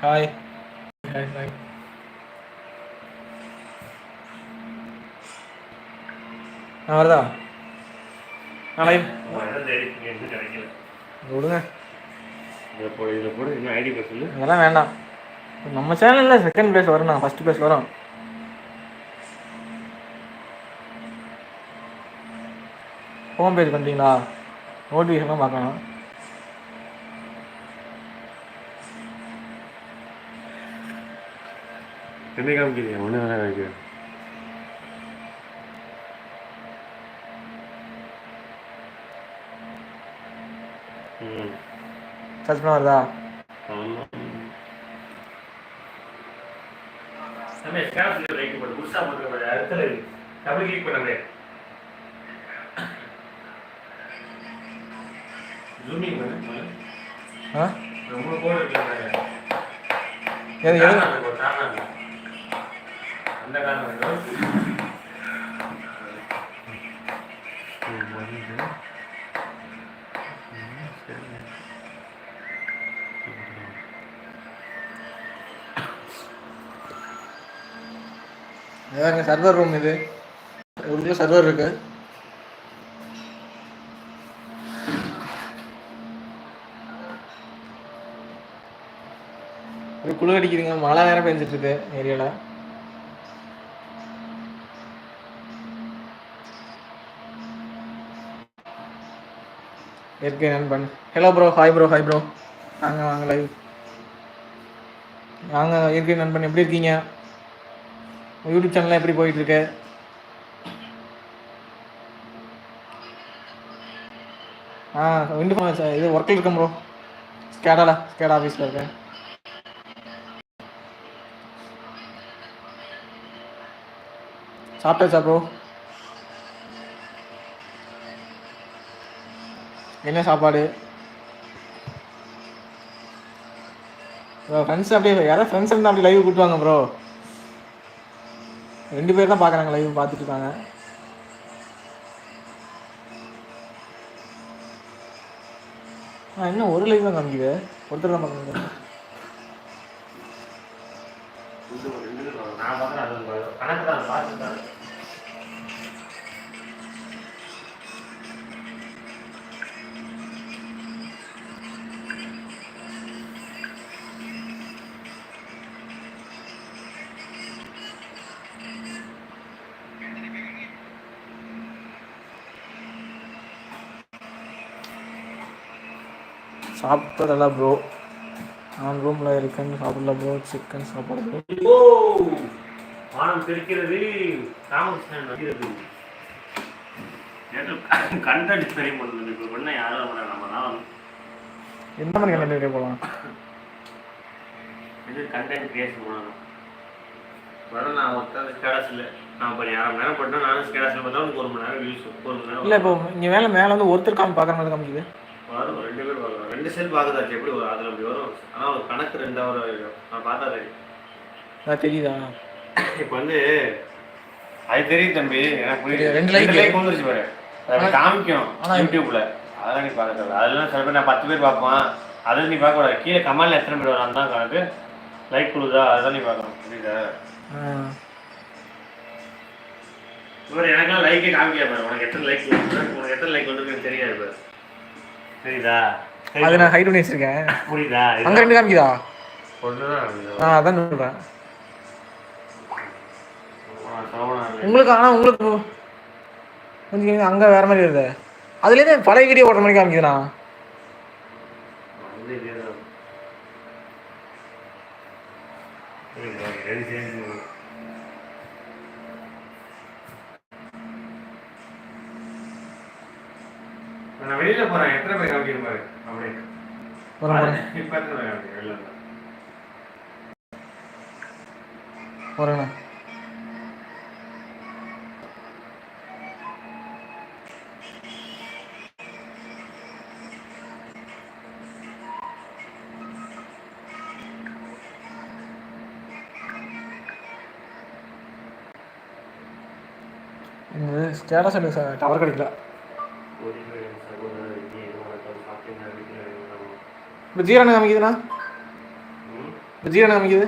Hi hi hi ஆ வருதா? கிடைக்கல விடுங்க. இதை போடு இதில் போடு இன்னும் ஐடி பேர் சொல்லு. அதெல்லாம் வேண்டாம். நம்ம சேனலில் செகண்ட் பிளேஸ் வரும் நான் ஃபஸ்ட் பிளேஸ் வரும். ஹோம் பேஜ் பண்ணுறீங்களா நோட்டிஃபிகேஷன்லாம் பார்க்கணும். என்ன காமிக்கிறீங்க? ஒன்று வேணா காமிக்கிறேன் சர்ச் பண்ண வருதா? ஆமாம் நம்ம ஸ்கேப் லைக் போட்டு புதுசாக போட்டு அடுத்த டபுள் கிளிக் பண்ணவே ஜூமிங் பண்ணு ஆ ரொம்ப கோடு இருக்கு எது எது ஒரு காரணம் இல்லை அந்த அதாங்க சர்வர் ரூம் இது. உள்ள சர்வர் இருக்கு. ஒரு குளிர் அடிக்குதுங்க. மழை வேற பெஞ்சிட்டு இருக்கு ஏரியால இயற்கை நண்பன் hello bro hi bro hi bro வாங்க வாங்க லைவ் வாங்க இயற்கை நண்பன் எப்படி இருக்கீங்க? யூடியூப் சேனல்லாம் எப்படி போயிட்டு இருக்கு? ஆ விண்டு இது ஒர்க்கில் இருக்கேன் ப்ரோ ஸ்கேடால ஸ்கேடா ஆஃபீஸில் இருக்கேன். சாப்பிட்டாச்சா ப்ரோ என்ன சாப்பாடு? ஃப்ரெண்ட்ஸ் அப்படியே யாராவது ஃப்ரெண்ட்ஸ் இருந்தால் அப்படி லைவ் கூட்டுவாங்க ப்ரோ ரெண்டு பேர் தான் பார்க்குறாங்க லைவ் பார்த்துட்டு இருக்காங்க. ஆ இன்னும் ஒரு லைவ் தான் காமிக்குது? ஒருத்தர் தான் பார்க்குறாங்க நான் பார்க்குறேன் சாப்பிட்டதில்ல ப்ரோ நான் ரூமில் இருக்கேன்னு சாப்பிடல ப்ரோ சிக்கன் சாப்பாடு. ப்ரோ வானம் பிரிக்கிறது ராமகிருஷ்ணன் வருகிறது. கண்டென்ட் சரி பண்ணுது இப்போ பண்ண யாரும் நம்ம தான் எந்த மாதிரி கண்டென்ட் போகலாம் இது கண்டென்ட் கிரியேஷன் பண்ணணும் வரணும் நான் ஒருத்தர் ஸ்டேட்டஸில் நான் இப்போ அரை மணி நேரம் பண்ணால் நானும் ஸ்டேட்டஸில் பார்த்தா உனக்கு ஒரு மணி நேரம் வியூஸ் ஒரு மணி நேரம் இல்லை இப்போ இங்கே மேலே மேலே வந்து ஒருத்தர் காமி பார்க்குற மாதிரி காமிக்குது. ரெண்டு பேர் ரெண்டு செல் பார்க்குதாச்சு எப்படி வரும்? அதில் அப்படி வரும். ஆனால் ஒரு கணக்கு ரெண்டாவது ஆகிடும் நான் பார்த்தா தெரியும். தெரியுதா? இப்போ வந்து அது தெரியும் தம்பி. எனக்கு புரியுது. ரெண்டு like. லைக் வந்துருச்சு பாரு. அது காமிக்கும் ஆனா- யூடியூப்ல அதெல்லாம் நீ பார்க்க அதெல்லாம் சில பேர் நான் பத்து பேர் பார்ப்பான். அதெல்லாம் நீ பார்க்க கூடாது. கீழே கமெண்ட்ல எத்தனை பேர் வரான்னு தான் கணக்கு. லைக் கொடுதா அதெல்லாம் நீ பார்க்கணும். புரியுதா? இவர் எனக்கெல்லாம் லைக்கே காமிக்காது பாரு. உனக்கு எத்தனை லைக் உனக்கு எத்தனை லைக் வந்துருக்குன்னு தெரியாது தெரியுதா அது நான் ஹைட் பண்ணி வச்சிருக்கேன் புரியுதா அங்கே ரெண்டு காமிக்குதா? ஆ அதான் சொல்கிறேன் உங்களுக்கு ஆனால் உங்களுக்கு கொஞ்சம் அங்கே வேற மாதிரி வருது. அதுலேருந்து பழைய வீடியோ ஓடுற மாதிரி காமிக்குதுண்ணா. நான் வெளியில போறேன். எத்தனை பேர் காமிக்கிற பாரு. அப்படியே வரேன் வரேன் இப்ப எத்தனை பேர் காமிக்கிற வெளில இருந்தா? வரேண்ணா இந்த ஸ்டேட்டஸ் எனக்கு டவர் கிடைக்கல இப்போ ஜீரணம் காமிக்குதுண்ணா? இப்போ ஜீரணம் காமிக்குது?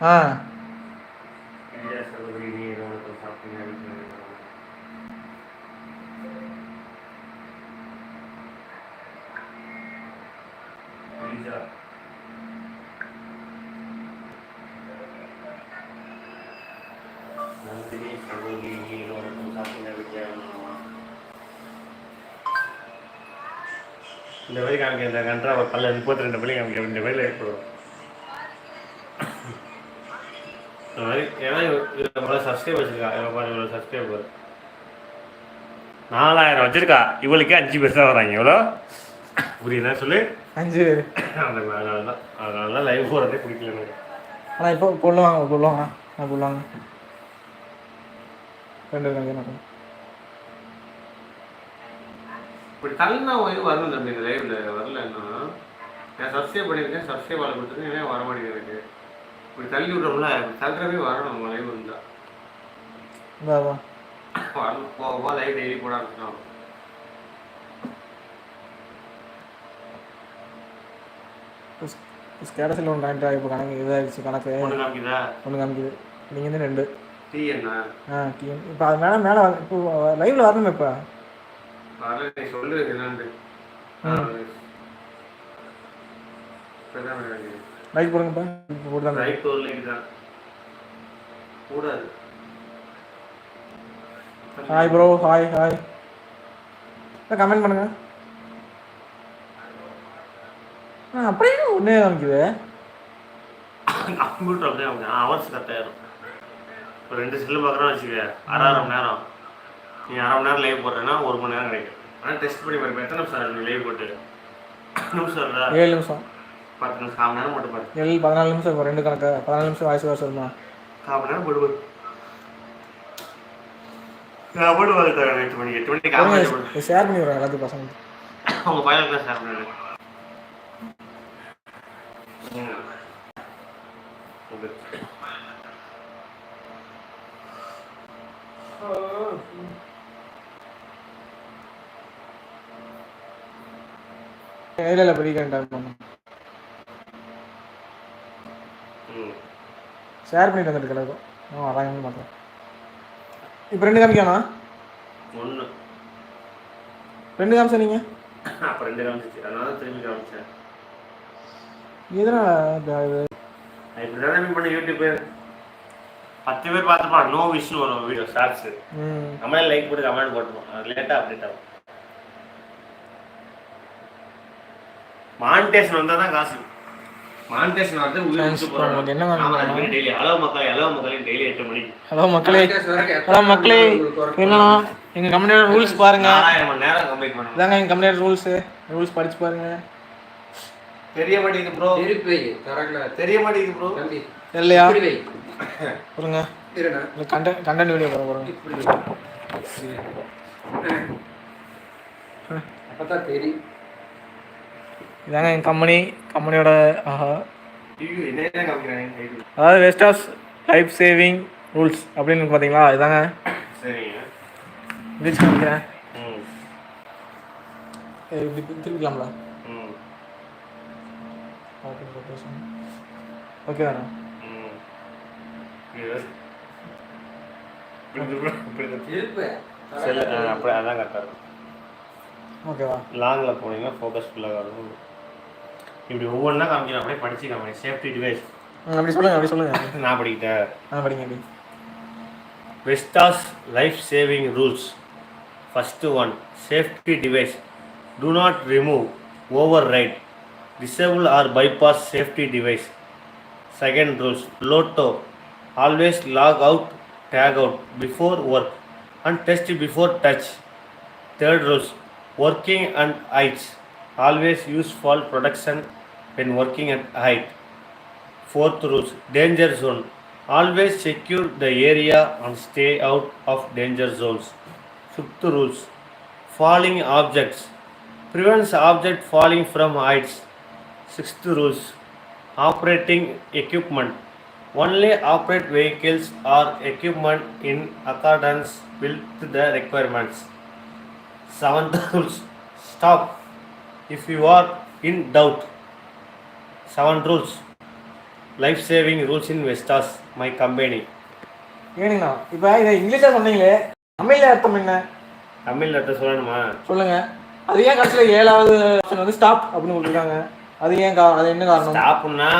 ஆ. Yeah. இந்த வழி காமிக்க இந்த கன்றா ஒரு பல்ல முப்பத்தி ரெண்டு வழி காமிக்க இந்த வழியில் ஏற்படும். இந்த மாதிரி ஏன்னா முதல்ல சப்ஸ்கிரைப் வச்சிருக்கா. பாரு இவ்வளோ சப்ஸ்கிரைபர் நாலாயிரம் வச்சிருக்கா. இவளுக்கே அஞ்சு பேர் தான் வராங்க. எவ்வளோ புரியுதா? சொல்லு. அஞ்சு அந்த அதனால தான் அதனால தான் லைவ் போகிறதே பிடிக்கல எனக்கு. ஆனால் இப்போ பொருளுவாங்க பொருளுவாங்க நான் பொருளுவாங்க ரெண்டு இருக்காங்க எனக்கு இப்படி தள்ளினா ஒய்வு வரணும் தம்பி இந்த லைவ்ல வரல இன்னும். நான் சப்ஸ்கிரைப் பண்ணியிருக்கேன் சப்ஸ்கிரைப் ஆள் கொடுத்துருக்கேன் ஏன் வர மாட்டேங்குது. எனக்கு இப்படி தள்ளி விட்றோம்ல இப்படி தள்ளுறவே வரணும் நம்ம லைவ் இருந்தா. இந்த அதான் வரணும் போக போக லைவ் டெய்லி போட ஆரம்பிச்சிடும் ஸ்டேட்டஸில் ஒன்று கனெக்ட் இப்போ கணக்கு இதாகிடுச்சு கணக்கு. ஒன்று காமிக்குதா? ஒன்று காமிக்குது. நீங்கள் வந்து ரெண்டு. டீ என்ன? ஆ டிஎம் இப்போ அது மேலே மேலே இப்போ லைவில் வரணுமே இப்போ. வரல நீ சொல்லு என்னன்னு. லைக் போடுங்கப்பா. போட்டு ரைட் ஒரு லைக் தான். கூடாது hi bro hi hi comment பண்ணுங்க. அப்படியே ஒன்றே காமிக்குது? கம்ப்யூட்டர் அப்படியே அவங்க ஹவர்ஸ் கரெக்டாயிரும் ஒரு ரெண்டு செல்லு பார்க்குறோன்னு வச்சுக்க அரை மணி நேரம். நீ அரை மணி நேரம் லைவ் போடுறேன்னா ஒரு மணி நேரம் கிடைக்கும். ஆனால் டெஸ்ட் பண்ணி பாருங்க எத்தனை நிமிஷம் நீ லைவ் போட்டு? நிமிஷம் ஏழு நிமிஷம். பத்து நிமிஷம் கால் மணி நேரம் மட்டும் பாரு. ஏழு பதினாலு நிமிஷம் இப்போ ரெண்டு கணக்கு. பதினாலு நிமிஷம் வாய்ஸ் வாய்ஸ் வருமா கால் மணி நேரம் போட்டு பாரு. போட்டு. ஷேர் பண்ணி விடுறேன் எல்லாத்துக்கும் பசங்க அவங்க பையன் தான் ஷேர் பண்ணிடு ம். ஓகே. இல்லை இல்லை ம். ஷேர் பண்ணிட்டு வந்துட்டு கிடக்கும் ஆ வராங்கன்னு மாட்டேன் இப்போ ரெண்டு காமிக்கானா? ஒண்ணு. ரெண்டு காமிச்சா நீங்கள் அப்ப ரெண்டு காமிச்சிச்சு. அதனால தான் திரும்பி காமிச்சேன். எதனால் இது? நான் இப்படிதான் பண்ண பத்து பேர் பார்த்துப்பான். நோ விஷ்ணு வரும் வீடியோ ஷார்ட்ஸ் நம்மளே லைக் போட்டு கமெண்ட் போட்டுருவோம் லேட்டாக அப்டேட் ஆகும். மானிட்டேஷன் வந்தால் தான் காசு. மானிட்டேஷன் வந்து உயிர் என்ன டெய்லி அளவு மக்கள் அளவு மக்களையும் டெய்லி எட்டு மணிக்கு ஹலோ மக்களே ஹலோ மக்களே என்னன்னா எங்கள் கம்பெனியோட ரூல்ஸ் பாருங்க. நேரம் கம்ப்ளீட் பண்ணணும் இதாங்க எங்கள் கம்பெனியோட ரூல்ஸு ரூல்ஸ் படிச்சு பாருங்க. தெரிய மாட்டேங்குது ப்ரோ தெரிய மாட்டேங்குது ப்ரோ தம்பி இல்லையா பாருங்க கண்டென்ட் கண்டென்ட் வீடியோ பாருங்க பாருங்க அப்பதான் தெரியும். இதாங்க எங்கள் கம்பெனி கம்பெனியோட அதாவது வெஸ்டாஸ் லைஃப் சேவிங் ரூல்ஸ் அப்படின்னு பார்த்தீங்களா இதாங்க. சரிங்க. இங்கிலீஷ் காமிக்கிறேன். இப்படி திருப்பிக்கலாம்ல ம். ஓகே தானே இருக்கும் ஓகேவா லாங்கில் போனீங்கன்னா ஃபோக்கஸ் ஃபுல்லாக வரும் இப்படி ஒவ்வொன்றா காமிக்கிறேன். அப்படியே படிச்சு காமிக்கிறேன் சேஃப்டி டிவைஸ் ம், அப்படி சொல்லுங்க அப்படி சொல்லுங்க. நான் படிக்கிட்டேன் ஆ படிங்க அப்படி. Vestas life saving rules first one safety device do not remove override disable or bypass safety device second rules LOTO always lock out tag out before work and test before touch third rules working and heights. Always use fall protection when working at height Fourth rules danger zone. Always secure the area and stay out of danger zones. Fifth rules falling objects prevents object falling from heights. Sixth rules operating equipment only operate vehicles or equipment in accordance with the requirements. Seventh rules stop if you are in doubt. Seven rules life saving rules in Vestas my company ஏனுங்கண்ணா இப்போ இதை இங்கிலீஷாக சொன்னீங்களே தமிழ்ல அர்த்தம் என்ன? Tamil letter சொல்லணுமா? சொல்லுங்க. அது ஏன் கடைசியில் ஏழாவது ஆப்ஷன் வந்து ஸ்டாப் அப்படின்னு கொடுத்துருக்காங்க? அது ஏன் கா அது என்ன காரணம்? ஸ்டாப்னா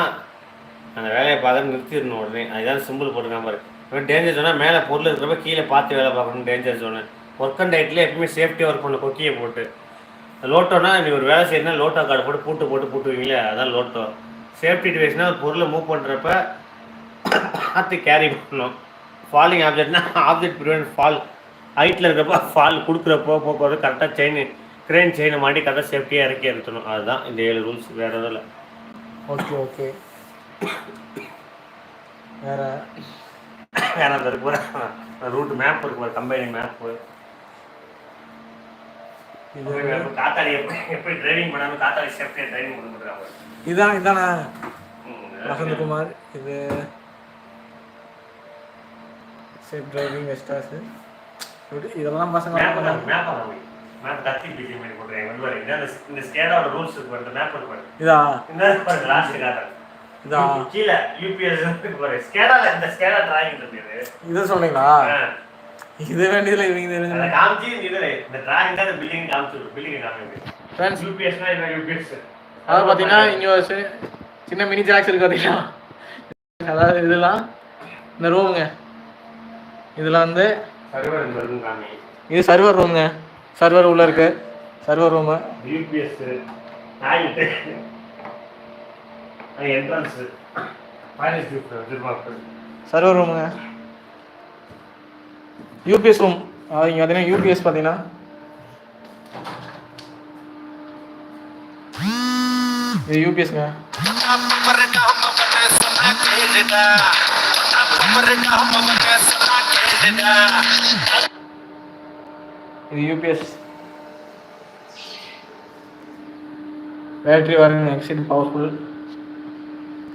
அந்த வேலையை பார்த்து நிறுத்திடணும் உடனே. அதுதான் சிம்பிள் போட்டுருக்காம பாரு. இப்போ டேஞ்சர் ஜோனா மேலே பொருள் இருக்கிறப்ப கீழே பார்த்து வேலை பார்க்கணும் danger zone work and title எப்பவுமே சேஃப்டியாக ஒர்க் பண்ணணும் கொக்கியை போட்டு. லோட்டோனா நீ ஒரு வேலை செய்யணும்னா லோட்டோ கார்டு போட்டு பூட்டு போட்டு பூட்டுவீங்களே அதான் லோட்டோ சேஃப்டி டிவைஸ்னால் ஒரு பொருளை மூவ் பண்ணுறப்ப பார்த்து கேரி பண்ணணும். ஃபாலிங் ஆப்ஜெக்ட்னா ஆப்ஜெக்ட் ப்ரிவென்ட் ஃபால் ஹைட்டில் இருக்கிறப்ப ஃபால் கொடுக்குறப்போ போக்குவரத்து கரெக்டாக செயின் கிரெயின் செயினை மாட்டி கரெக்டாக சேஃப்டியாக இறக்கி எடுத்துணும் அதுதான் இந்த ஏழு ரூல்ஸ் வேறு எதுவும் இல்லை. ஓகே ஓகே வேறு வேற அந்த இருக்கு ரூட் மேப் இருக்கு கம்பெனி மேப்பு இது காத்தாடி எப்படி எப்படி டிரைவிங் பண்ணாம காத்தாடி சேஃப்டியாக டிரைவிங் பண்ண முடியாது இதான் இதானே? வசந்தகுமார் இது சேஃப் டிரைவிங் வெஸ்டாஸ் இதெல்லாம் பசங்க மேப் மேப் கத்தி பிஜி மாதிரி போட்டுருக்காங்க வந்து பாருங்க இந்த இந்த ஸ்கேடோட ரூல்ஸ் இருக்கு பாரு, இந்த மேப் இருக்கு பாரு. இதா? இந்த பாருங்க லாஸ்ட் காட்டுறேன் இதா? கீழே யூபிஎஸ் இருக்கு பாரு ஸ்கேடால இந்த ஸ்கேடா டிராயிங் இருக்குது இதை சொல்றீங்களா? ஆ. இது வேண்டியதுல இவங்க தெரிஞ்சு காமிச்சு இது இந்த டிராயிங் தான் பில்டிங் காமிச்சு பில்டிங் காமிச்சு. ஃப்ரெண்ட்ஸ் யூபிஎஸ்னா இது யூபிஎஸ் அதாவது பார்த்தீங்கன்னா இங்கே ஒரு சின்ன மினி ஜாக்ஸ் இருக்கு பார்த்தீங்கன்னா அதாவது இதெல்லாம் இந்த ரூமுங்க இதில் வந்து சர்வர் இது சர்வர் ரூமுங்க சர்வர் உள்ள இருக்கு. Server room UPS entrance server ரூமுங்க UPS room அதாவது இங்கே பார்த்தீங்கன்னா யூபிஎஸ் பார்த்தீங்கன்னா இது யூபிஎஸ்ங்க இது யூபிஎஸ் பேட்டரி வரங்க எக்ஸிட் பவர்ஃபுல்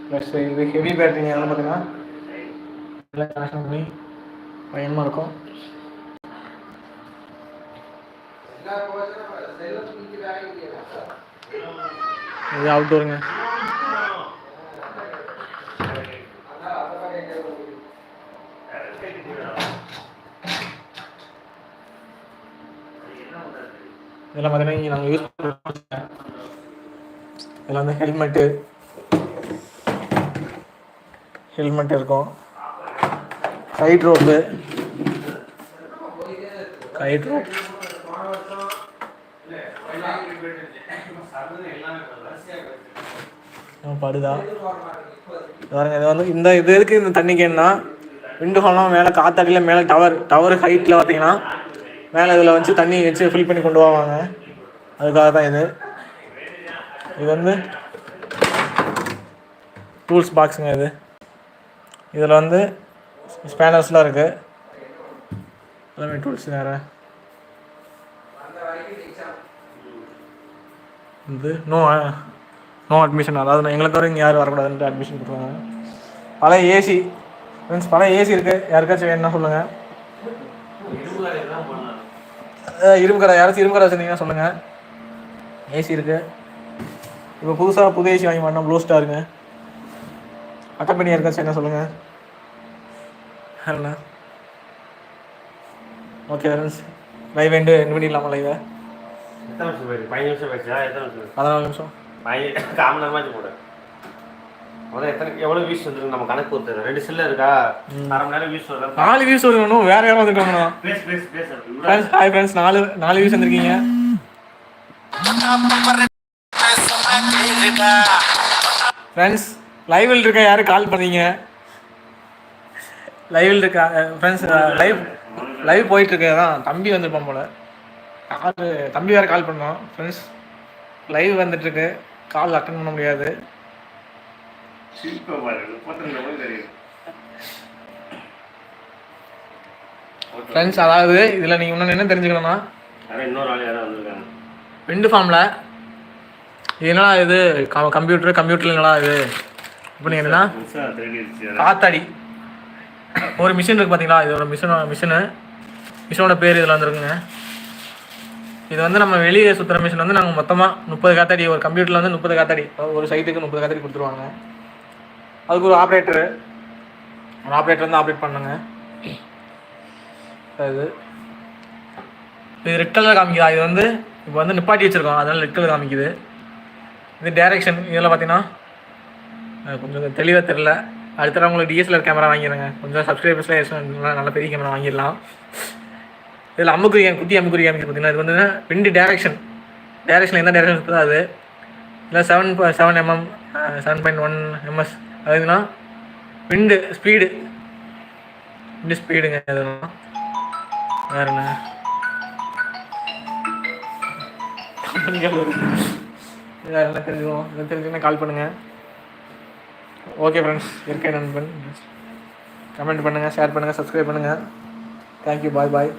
ப்ளஸ் இது ஹெவி பேட்டரிங்க அதெல்லாம் பார்த்தீங்கன்னா எல்லாம் கனெக்ஷன் பண்ணி பயமாக இருக்கும். இது அவுட்டோருங்க இதெல்லாம் பார்த்தீங்கன்னா இங்கே நாங்கள் யூஸ் பண்ணுறோம் இதில் வந்து ஹெல்மெட்டு ஹெல்மெட் இருக்கும். சைட் ரோப்பு சைட் ரோப் படுதா? பாருங்க இது வந்து இந்த இது எதுக்கு இந்த தண்ணி கேன்னா விண்டு ஹாலாம் மேலே காத்தாடியில் மேலே டவர் டவர் ஹைட்டில் பார்த்தீங்கன்னா மேலே இதில் வச்சு தண்ணி வச்சு ஃபில் பண்ணி கொண்டு போவாங்க அதுக்காக தான் இது. இது வந்து டூல்ஸ் பாக்ஸுங்க இது. இதில் வந்து ஸ்பேனர்ஸ்லாம் இருக்குது எல்லாமே டூல்ஸ் வேறு. இது நோ நோ அட்மிஷன் அதாவது நான் எங்களுக்கு வர இங்கே யாரும் வரக்கூடாதுன்ட்டு அட்மிஷன் கொடுத்துருவாங்க. பழைய ஏசி ஃப்ரெண்ட்ஸ் பழைய ஏசி இருக்குது யாருக்காச்சும் வேணும்னா சொல்லுங்கள் இரும்பு கடை. யாராச்சும் இரும்பு கடை வச்சுருந்தீங்கன்னா சொல்லுங்கள் ஏசி இருக்குது இப்போ புதுசாக புது ஏசி வாங்கி மாட்டோம் ப்ளூ ஸ்டாருங்க அக்கம்பெனி யாருக்காச்சும் என்ன சொல்லுங்கள் என்ன okay friends live end end பண்ணிடலாமா லைவை பதினாலு நிமிஷம். பதினஞ்சு காமன் நேரமாச்சு போடு. முதல்ல எத்தனை எவ்வளோ வியூஸ் வந்துருக்கு நம்ம கணக்கு கொடுத்துருவோம் ரெண்டு செல்லு இருக்கா? அரை மணி நேரம் வியூஸ் வரும் நாலு வியூஸ் வருங்கணும். வேற யாரும் வந்துருக்காங்கண்ணா பேசு பேசு பேசு. ஹாய் ஃப்ரெண்ட்ஸ் நாலு நாலு வியூஸ் வந்திருக்கீங்க. ஃப்ரெண்ட்ஸ் லைவில் இருக்க? யாரும் கால் பண்ணீங்க? லைவில் இருக்க? ஃப்ரெண்ட்ஸ் லைவ் லைவ் போயிட்டு இருக்கு. அதான் தம்பி வந்திருப்பான் போல. கால் தம்பி வேறு கால் பண்ணோம். ஃப்ரெண்ட்ஸ் லைவ் வந்துட்டு இருக்கு. கால் அட்டன் பண்ண முடியாது. ஃப்ரெண்ட்ஸ் அதாவது இதில் நீங்கள் இன்னொன்று என்ன தெரிஞ்சுக்கணும்னா அதான் இன்னொரு ஆள் யாரும் வந்திருக்காங்க. ரெண்டு ஃபார்மில் என்னடா இது? கம்ப்யூட்டர் கம்ப்யூட்டர் என்னடா இது? இப்போ நீங்கள் என்னன்னா காத்தாடி. ஒரு மிஷின் இருக்கு பார்த்தீங்களா இது ஒரு மிஷின் மிஷினு மிஷினோட பேர் இதில் வந்துருக்குங்க. இது வந்து நம்ம வெளியே சுற்றுற மிஷின் வந்து நாங்கள் மொத்தமாக முப்பது காத்தாடி ஒரு கம்ப்யூட்டரில் வந்து முப்பது காத்தாடி ஒரு சைட்டுக்கு முப்பது காத்தாடி கொடுத்துருவாங்க. அதுக்கு ஒரு ஆப்ரேட்டரு ஒரு ஆப்ரேட்டர் வந்து ஆப்ரேட் பண்ணுங்க. இது இது ரெட் கலர் காமிக்குதா? இது வந்து இப்போ வந்து நிப்பாட்டி வச்சுருக்கோம். அதனால் ரெட் கலர் காமிக்குது. இது டைரெக்ஷன் இதில் பார்த்தீங்கன்னா கொஞ்சம் தெளிவாக தெரில அடுத்த உங்களுக்கு டிஎஸ்எல்ஆர் கேமரா வாங்கிடுங்க. கொஞ்சம் சப்ஸ்கிரைபர்ஸ்லாம் நல்ல பெரிய கேமரா வாங்கிடலாம். இதில் அம்முக்குறி குட்டி அம்முக்குறி கேமிக்கு பார்த்தீங்கன்னா இது வந்து விண்டு டேரக்ஷன் டேரக்ஷன் என்ன டேரக்ஷன் இருக்குதோ அது. இல்லை seven seven MM seven point one MS அதுனா விண்டு ஸ்பீடு விண்டு ஸ்பீடுங்க அதெல்லாம் வேற என்ன? வேறு என்ன தெரிஞ்சுக்கணும்? என்ன தெரிஞ்சுக்கணும் கால் பண்ணுங்கள் ஓகே ஃப்ரெண்ட்ஸ் இருக்கேன் நண்பன். கமெண்ட் பண்ணுங்கள் ஷேர் பண்ணுங்கள் சப்ஸ்கிரைப் பண்ணுங்கள் தேங்க்யூ பாய் பாய்